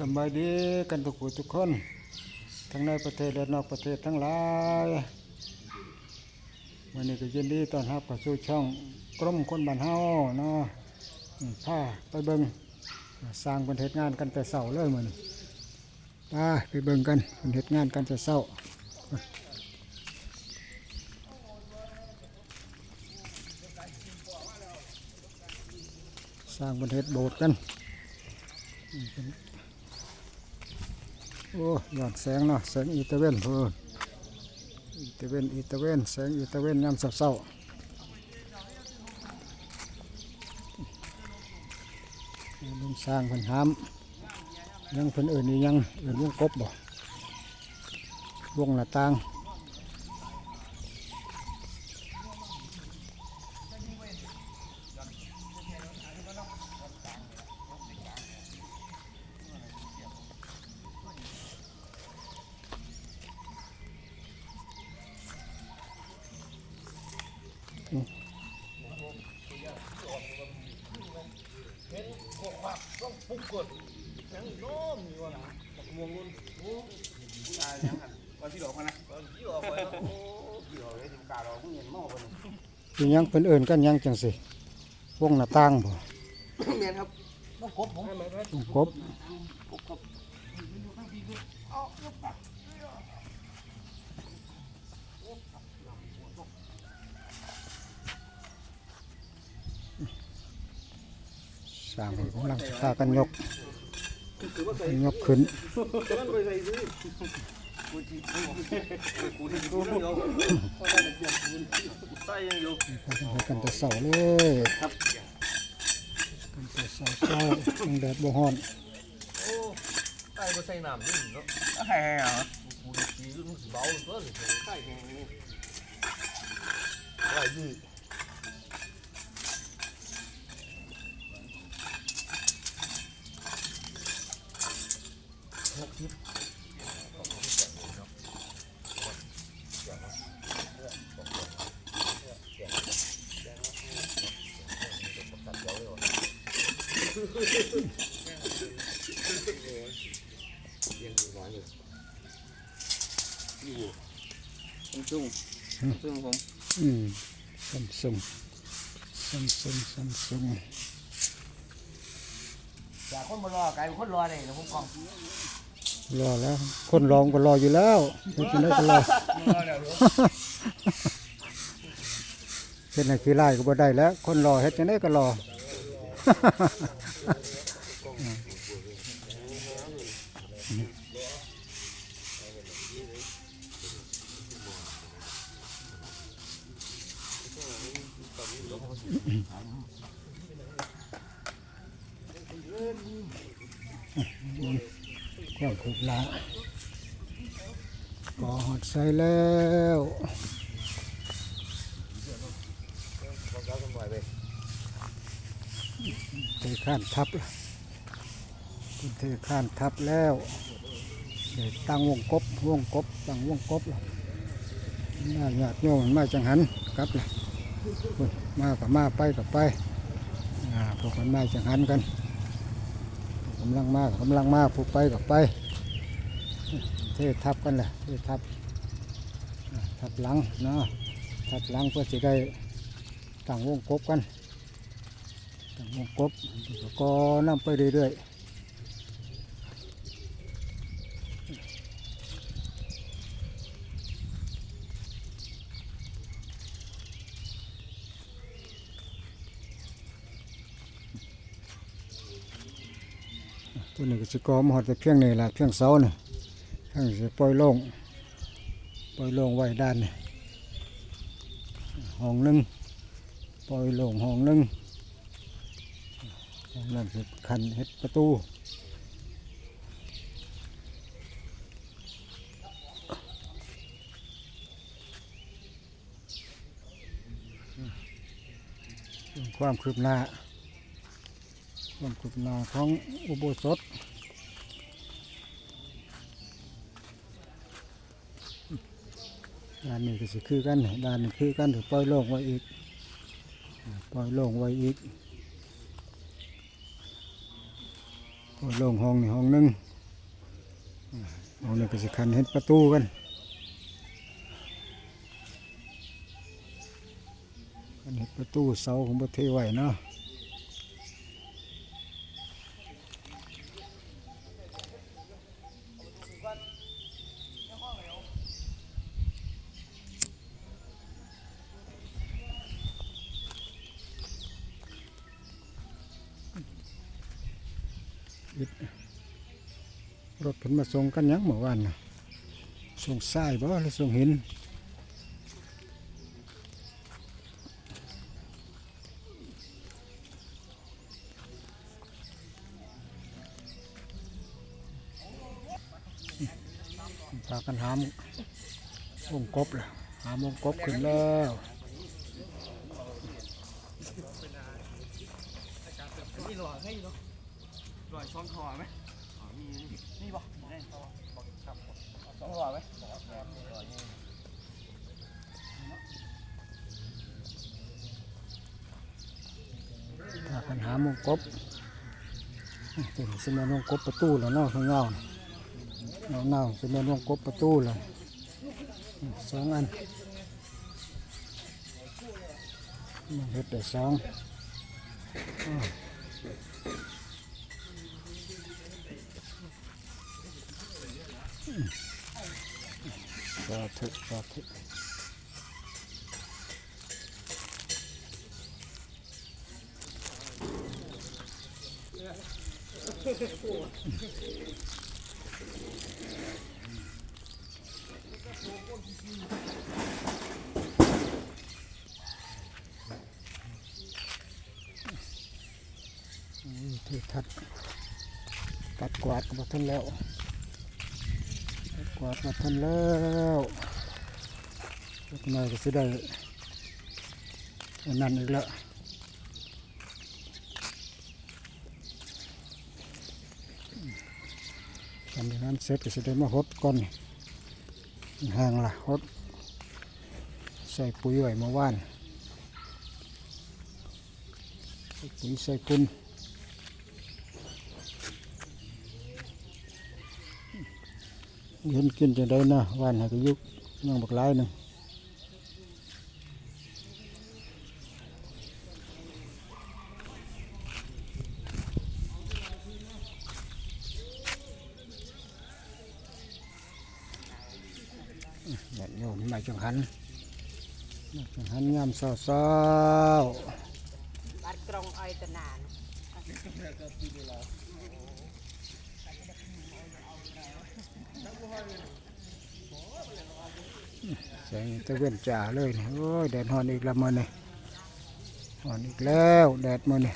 สบายดีกันทุกผู้ทุกคน ทั้งในประเทศและนอกประเทศทั้งหลายวันนี้ก็ยินดีต้อนรับเข้าสู่ช่องกรมคนบ้านเฮาเนาะอืมพาไปเบิ่งสร้างเป็นเฮ็ดงานกันแต่เช้าเลยมื้อนไปไปเบิ่งกันเป็นเฮ็ดงานกันแต่เช้าสร้างเป็นเฮ็ดโบสถ์กัน โอ้ยอดแสงเนาะแสงอีตาเวนเพิ่นอีตาเวนอีตาเวนแสงอีตาเวนยามเศร้าลุงสร้างเพิ่นห้ามยังเพิ่นเอื่นนี่ยังเอื่นวงกบบ่วงหน้าต่าง อีหยังเพิ่นเอิ้นกันหยังจังสิวงหน้าต่างบ่เมียนครับต้องกบผมวงกบสร้างเพิ่นกำลังพากันยกคือว่าใส่ยกขึ้นกำลังไปใส่ซื้อกูที่กูที่กูที่เดียวใส่ยังอยู่พากันไปกันแต่เสาเลยครับกันแต่เสาเช้ายังแดดบ่ฮ้อนโอ้ใส่ก็ใส่น้ำนี่เนาะแห่เหรอกูที่รู้สึกเบาก็เลยใส่แห่ ว่ายี่ซุ่งซุ่งผมอืมซัมซุงซัมซุงซัมซุงจากคนมารอกลายเป็นคนรอเลยนะผมกอง รอแล้ว คนรองก็รออยู่แล้วเฮ็ดจังได๋ก็รอเฮ็ดให้ขี้ไล่ก็บ่ได้แล้ว คนรอเฮ็ดจังได๋ก็รอ ความคืบหน้าก่อหอดใส่แล้วเทข้านทับแล้วคุณเทข้านทับแล้วเดี๋ยวตั้งวงกบวงกบตั้งวงกบแล้วน่าหยาดโยมมาจังหันกลับเลยมากับมาไปกับไปอ่าพวกมันมาจังหันกัน กำลังมากกำลังมากผู้ไปกับไปเททับกันแหละเททับทับหลังเนาะทับหลังเพื่อจะได้ต่างวงกบกันต่างวงกบก็นำไปเรื่อยๆ ตัวนี้ก็จะกอมหอดแต่เพียงนี่แหละเพียงเสาเนี่ยทั้งจะปล่อยโล่งปล่อยโล่งไว้ด้านนี่ห้องนึงปล่อยโล่งห้องนึงห้องนั้นสิขันเฮ็ดประตูความคืบหน้า ความคืบนาของอุโบสถด้านนี้ก็สิคือกันด้านนี้คือกันถือปล่อยโล่งไว้อีกปล่อยโล่งไว้อีกปล่อยโล่งห้องนี่ห้องหนึงเอาเนี่ยก็สิคันเห็นประตูกันคันเห็นประตูเสาของประเทศไว้เนาะอิด รถเพิ่นมาส่งกันยังเมื่อวานนะส่งทรายบ่หรือส่งหินพากันหามวงกบแล้วหามวงกบขึ้นแล้วนี่หล่อให้เนาะหล่อช้อนคอไหม นี่บ่ได้บ่บอกครับสองหล่อไหมบอกแบบหล่อนี่พากันหามงกบเป็นสมานวงกบประตูแล้วเนาะข้างเงาเงาเงสมานวงกบประตูเลยสองอันมันเฮ็ดได้สอง สาธุสาธุนี่ที่ทัดปัดกวาดกับท่านแล้วปัด กวาดกับท่านแล้วสักหน่อยก็สิได้อันนั้นอีกแล้วทำอย่างนั้นเสร็จก็สิได้มาหดก่อนห่างละหดใส่ปุ๋ยไว้เมื่อวานปุ๋ยใส่ปุน ยืนกินจังได้นะวันหากยุกนั่งบักไล่หนึ่งแบบโยมมาจังหันจังหันงามเศร้าๆบัดกรองอ้อยตนาน แสงตะเวนจ่าเลยนี่โอ้ยแดดฮอนอีกแล้วมือนี่ฮอนอีกแล้วแดดมือนี่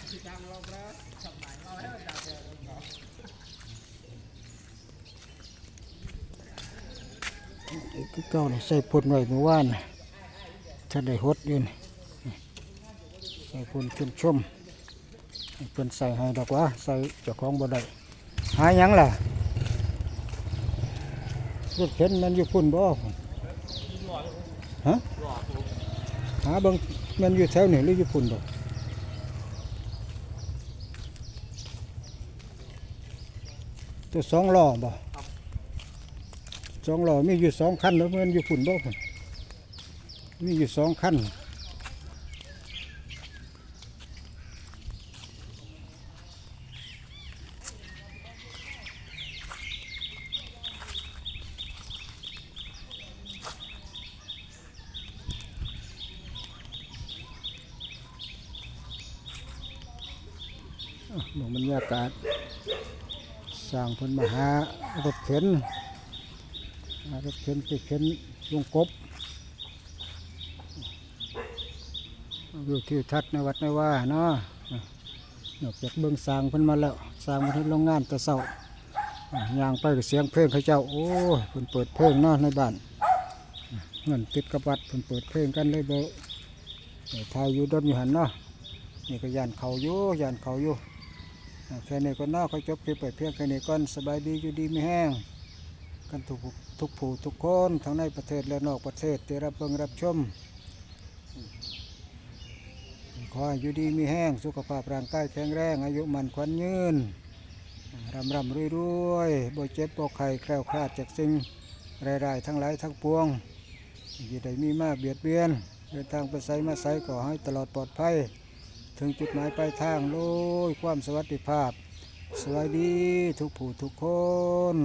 กคือเก่านี่ใส่พ่นไว้เมื่อวานน่ะถ้าได้หดอยู่นี่ใส่พ่นชุ่มชมๆให้เพิ่นใส่ให้ดอกว่าใส่เจ้าของบ่ได้หาหยังล่ะ รถเข็นมันอยู่พุ่นบ่ฮะหาบางมันอยู่แถวนี่หรืออยู่พุ่นดอกตัวสองล้อบ่สองล้อมีอยู่สองคันแล้วมันอยู่พุ่นบ่มีอยู่สองคัน มองบรรยากาศสร้างพนมาหารถเข็นรถเข็นไปเข็นลงกบวิวทิวทัศน์ในวัดในว่าเนาะนอกจากเบื้องสร้างเพิ่นมาแล้วสร้างมาที่โรงงานต่เศร้าะย่างไปกับเสียงเพลงเขาเจ้าโอ้เพิ่นเปิดเพลงเนาะในบ้านเงินติดกับวัดเพิ่นเปิดเพลงกันเลยบ่ได้ทายอยู่ดนอยู่หันเนาะนี่ก็ยานเขาอยู่ยานเขาอยู่ แค่นี้ก็นอกเขาจบคลิปไปเพียงแค่นี้ก่อนสบายดีอยู่ดีไม่แห้งกันทุกทุกผู้ทุกคนทั้งในประเทศและนอกประเทศที่รับเบิงรับชมขออยู่ดีมีแห้งสุขภาพร่างกายแข็งแรง อายุมันขวัญยืนรำรำรวยรวยบ่เจ็บบ่ไข้แคล้วคลาดจากสิ่งรายได้ทั้งหลายทั้งปวงอย่าไดมีมากเบียดเบียนเดินทางไปไซมาไซก่อให้ตลอดปลอดภัย ถึงจุดหมายปลายทางโลยความสวัสดิภาพ สวัสดีทุกผู้ทุกคน